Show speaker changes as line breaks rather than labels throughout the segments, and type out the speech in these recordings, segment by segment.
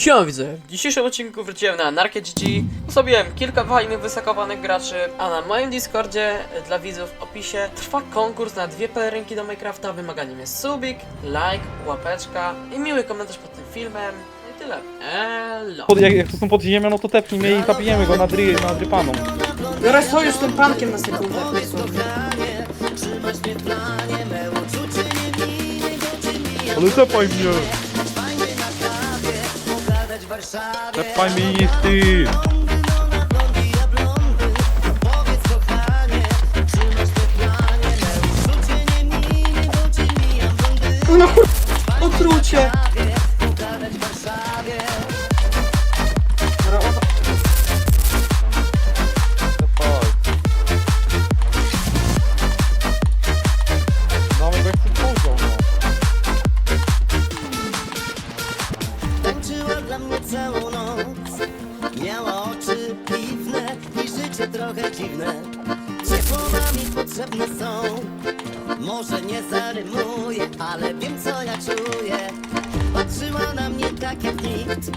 Siema widzę, w dzisiejszym odcinku wróciłem na Narkę GG Zrobiłem kilka fajnych, wysakowanych graczy A na moim Discordzie, dla widzów w opisie Trwa konkurs na dwie pelerynki do Minecrafta. Wymaganiem jest subik, like, łapeczka I miły komentarz pod tym filmem. No i tyle, elo.
Pod, jak, jak to są pod ziemią, no to tepnij mnie i zabijemy go na, dry, na drypaną.
Biorę sojusz z tym pankiem na sekundę.
Ale tepaj mnie! Tepaj mnie ty!
No kur... Otrucie.
Mnie całą noc. Miała oczy piwne i życie trochę dziwne. Trzy słowa mi potrzebne są? Może nie zarymuję, ale wiem co ja czuję. Patrzyła na mnie tak jak nikt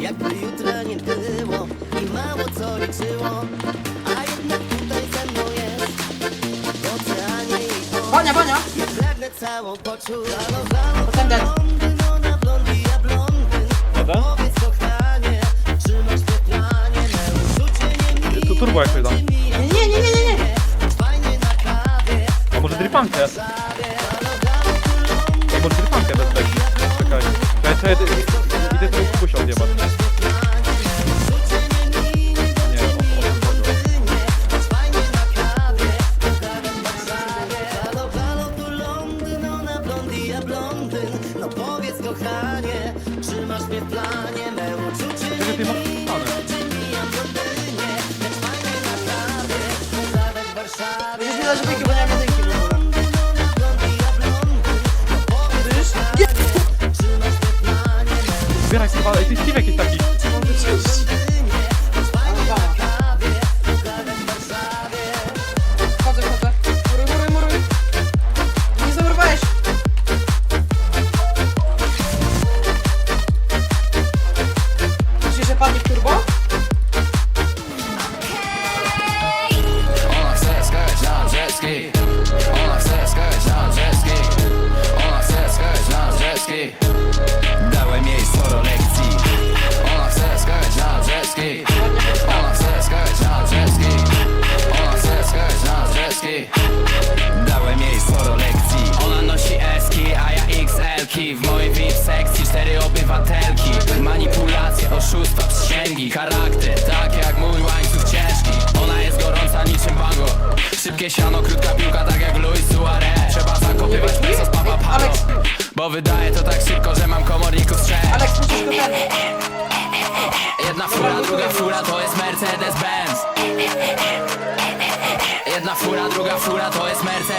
Jakby jutra nie było i mało co liczyło. A jednak tutaj ze mną jest W oceanie. Oczy
Bania, bania.
Pragnę całą poczuć.
Potem.
Nie
Tu turbo jak dam.
Nie, nie, nie, nie, nie.
A może drypankę? A może drypankę bez beki? Czekaj. Czekaj, czekaj, idę trochę kubusia odjebać. Nie, o,
tu No powiedz kochanie, czy masz mnie w planie Warszawie
Będziesz mi dać byki, bo nie mam jedynki w ogóle.
Zbieraj chyba, ej, ty Steve jakiś taki.
Chodzę, chodzę. Muruj, muruj, muruj. Nie zamurowałeś. Myślisz, że padnie w turbo?
Na jet ski Dałem jej sporo lekcji. Ona chce skakać na jet ski Ona chce skakać na jet ski Ona chce skakać na jet ski Dałem jej sporo lekcji. Ona nosi eski, a ja XL-ki W mojej VIP sekcji cztery obywatelki. Manipulacje, oszustwa, przysięgi. Charakter, tak jak mój łańcuch ciężki. Ona jest gorąca niczym bango Szybkie siano, krótka piłka, tak jak Luis Suarez. Trzeba zakopywać peso z Papa
Alex.
Bo wydaje to tak szybko, że mam komorników trzech.
Ten...
Jedna fura, druga fura to jest Mercedes-Benz. Jedna fura, druga fura to jest Mercedes-Benz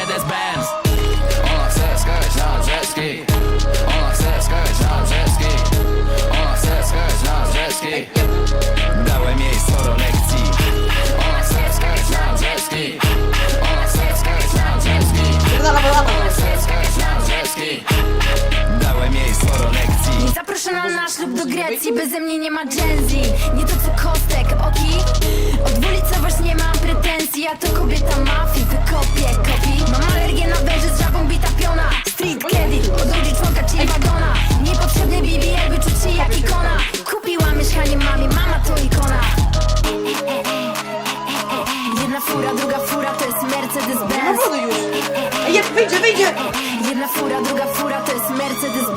Grecji, beze mnie nie ma Genzi Nie to co kostek, oki? Odwulicować nie mam pretensji, ja to kobieta mafii. Wykopię, kopi? Mam alergię na węży z żabą bita piona. Street Kevin, odrodzi członka czyli wagona. Niepotrzebny BBL, wyczuć się jak ikona. Kupiła mieszkanie mamie, mama to ikona. Jedna fura, druga fura to jest Mercedes-Benz.
No już. Ej, jak wyjdzie, wyjdzie.
Jedna fura, druga fura to jest Mercedes-Benz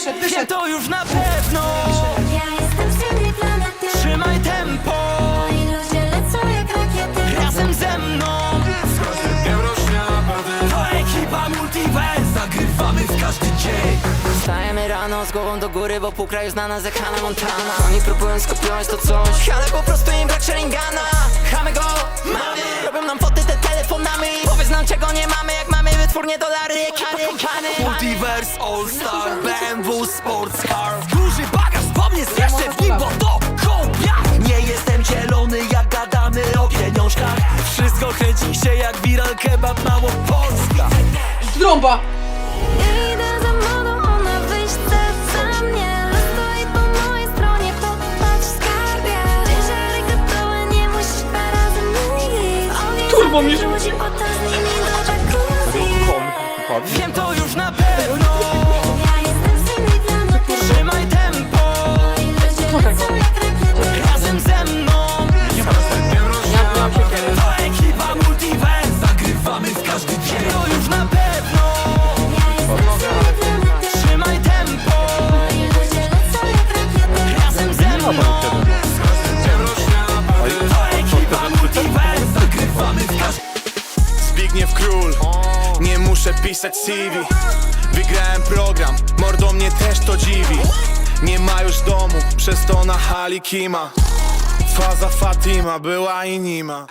Wyszedł, wyszedł,
Wiem
wyszedł.
to już na pewno.
Ja jestem z innej planety
Trzymaj tempo.
Moi ludzie lecą jak rakiety.
Razem ze mną. To ekipa Multiverse Zagrywamy w każdy dzień.
Wstajemy rano z głową do góry, bo pół kraju zna nas jak Hannah Montana. Oni próbują skopiować to coś, ale po prostu im brak Sharingana. Chamy go, mamy, robią nam foty te telefonami. Powiedz nam czego nie mamy, jak mamy wytwórnie dolary, ekipy kompany
All Star BMW Sports Car. Duży bagaż po mnie jeszcze w nim, bo to kopia. Nie jestem zielony jak gadamy o pieniążkach. Wszystko kręci się jak viral kebab Małopolska
Trąba!
Idę za modą, ona za mnie. Stoi po mojej stronie, popatrz skarbie. Ciężary gotowe, nie musisz
Turbo mnie rzuci.
Wiem to już na pewno,
Rakiety
Razem ze mną
Ja mam siekierę.
To ekipa Multiverse Zagrywamy w każdy dzień
To już na pewno,
z
trzymaj tempo Razem ze mną
To ekipa Multiverse Zagrywamy w każdy
Zbigniew Król Nie muszę pisać CV Wygrałem program, mordo mnie też to dziwi Nie ma już domu, przez to na hali kima. Faza Fatima była i nie ma